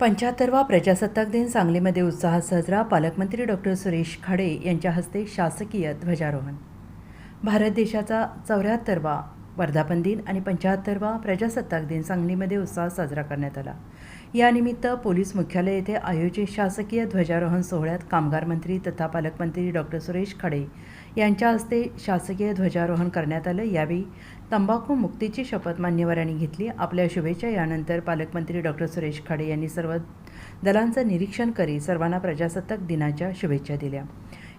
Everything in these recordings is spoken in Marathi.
पंच्याहत्तरवा प्रजासत्ताक दिन सांगलीमध्ये उत्साहात साजरा पालकमंत्री डॉक्टर सुरेश खाडे यांच्या हस्ते शासकीय ध्वजारोहण. भारत देशाचा चौऱ्याहत्तरवा वर्धापन दिन आणि पंच्याहत्तरवा प्रजासत्ताक दिन सांगलीमध्ये उत्साहात साजरा करण्यात आला. यानिमित्त पोलीस मुख्यालय येथे आयोजित शासकीय ध्वजारोहण सोहळ्यात कामगार मंत्री तथा पालकमंत्री डॉक्टर सुरेश खडे यांच्या हस्ते शासकीय ध्वजारोहण करण्यात आलं. यावेळी तंबाखू मुक्तीची शपथ मान्यवरांनी घेतली. आपल्या शुभेच्छा यानंतर पालकमंत्री डॉक्टर सुरेश खाडे यांनी सर्व दलांचं निरीक्षण करीत सर्वांना प्रजासत्ताक दिनाच्या शुभेच्छा दिल्या.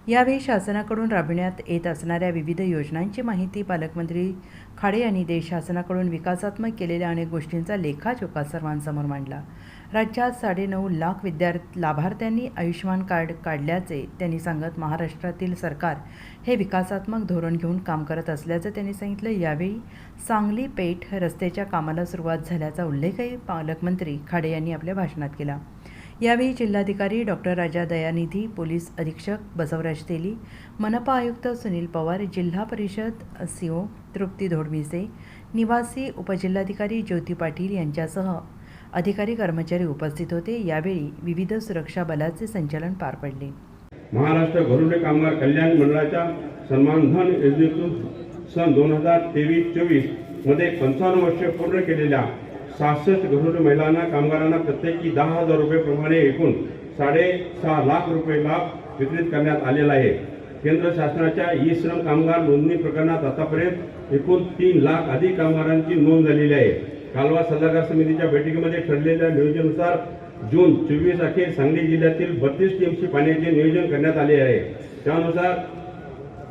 यावेळी शासनाकडून राबविण्यात येत असणाऱ्या विविध योजनांची माहिती पालकमंत्री खाडे यांनी देश शासनाकडून विकासात्मक केलेल्या अनेक गोष्टींचा लेखाजोखा सर्वांसमोर मांडला. राज्यात साडेनऊ लाख विद्यार्थी लाभार्थ्यांनी आयुष्यमान कार्ड काढल्याचे त्यांनी सांगत महाराष्ट्रातील सरकार हे विकासात्मक धोरण घेऊन काम करत असल्याचं त्यांनी सांगितलं. यावेळी सांगली पेठ रस्त्याच्या कामाला सुरुवात झाल्याचा उल्लेखही पालकमंत्री खाडे यांनी आपल्या भाषणात केला. यावेळी जिल्हाधिकारी डॉक्टर राजा दयानिधी पोलीस अधीक्षक बसवराज तेली मनपा आयुक्त सुनील पवार जिल्हा परिषद सीओ तृप्ती धोडमिसे निवासी उपजिल्हाधिकारी ज्योती पाटील यांच्यासह अधिकारी कर्मचारी उपस्थित होते. यावेळी विविध सुरक्षा बलाचे संचलन पार पडले. महाराष्ट्र घरुणे कामगार कल्याण मंडळाच्या सन्मानधन योजनेतून सन दोन हजार तेवीस चोवीसमध्ये पंचावन्न वर्ष पूर्ण केलेल्या सहासष्ट घरुणे महिलांना कामगारांना प्रत्येकी दहा हजार रुपये प्रमाणे एकूण साडेसहा लाख रुपये लाभ वितरित करण्यात आलेला आहे. केंद्र शासनाच्या ई श्रम कामगार नोंदणी प्रकरणात आतापर्यंत एकूण तीन लाख अधिक कामगारांची नोंद झालेली आहे. कालवा सल्लागार समितीच्या बैठकीमध्ये ठरलेल्या नियोजनानुसार जून चोवीस अखेर सांगली जिल्ह्यातील बत्तीस टीएमसी पाण्याचे नियोजन करण्यात आले आहे. त्यानुसार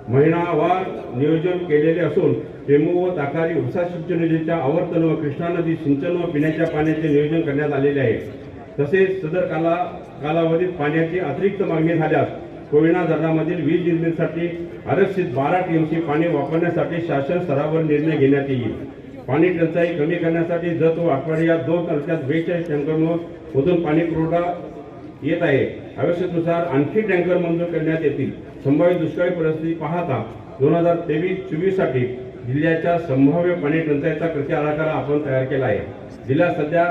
महिनावार नियोजन केलेले असून टेमू व ताकारी उपसा सिंचन योजनेच्या आवर्तन व कृष्णा नदी सिंचन व पिण्याच्या पाण्याचे नियोजन करण्यात आलेले आहे. तसेच सदर काला कालावधीत पाण्याची अतिरिक्त मागणी झाल्यास कोयना धरणामधील वीज निर्मितीसाठी आरक्षित बारा टीएमसी पाणी वापरण्यासाठी शासन स्तरावर निर्णय घेण्यात येईल. पाणी टंचाई कमी करण्यासाठी जत व आठवडे या दोन तालुक्यात बेचाळीस टँकरमधून पाणी पुरवठा येत आहे. आवश्यकतेनुसार आणखी टँकर मंजूर करण्यात येतील. संभाव्य दुष्काळी परिस्थिती पाहता दोन हजार तेवीस चोवीससाठी जिल्ह्याच्या संभाव्य पाणी टंचाईचा कृती आराखडा आपण तयार केला आहे. जिल्ह्यात सध्या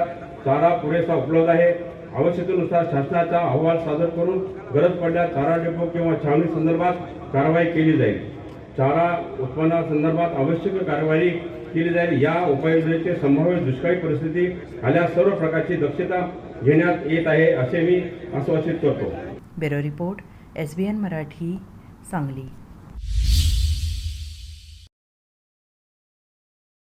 चारा पुरेसा उपलब्ध आहे. आवश्यकतेनुसार शासनाचा अहवाल सादर करून गरज पडल्यास चारा डेपो किंवा छावणी संदर्भात कारवाई केली जाईल. चारा उत्पन्नासंदर्भात आवश्यक कारवाई केली जाईल. या उपाययोजनेचे संभाव्य दुष्काळी परिस्थिती आल्यास सर्व प्रकारची दक्षता घेण्यात येत आहे असे मी आश्वासित करतो. Bureau report S B N Marathi Sangli.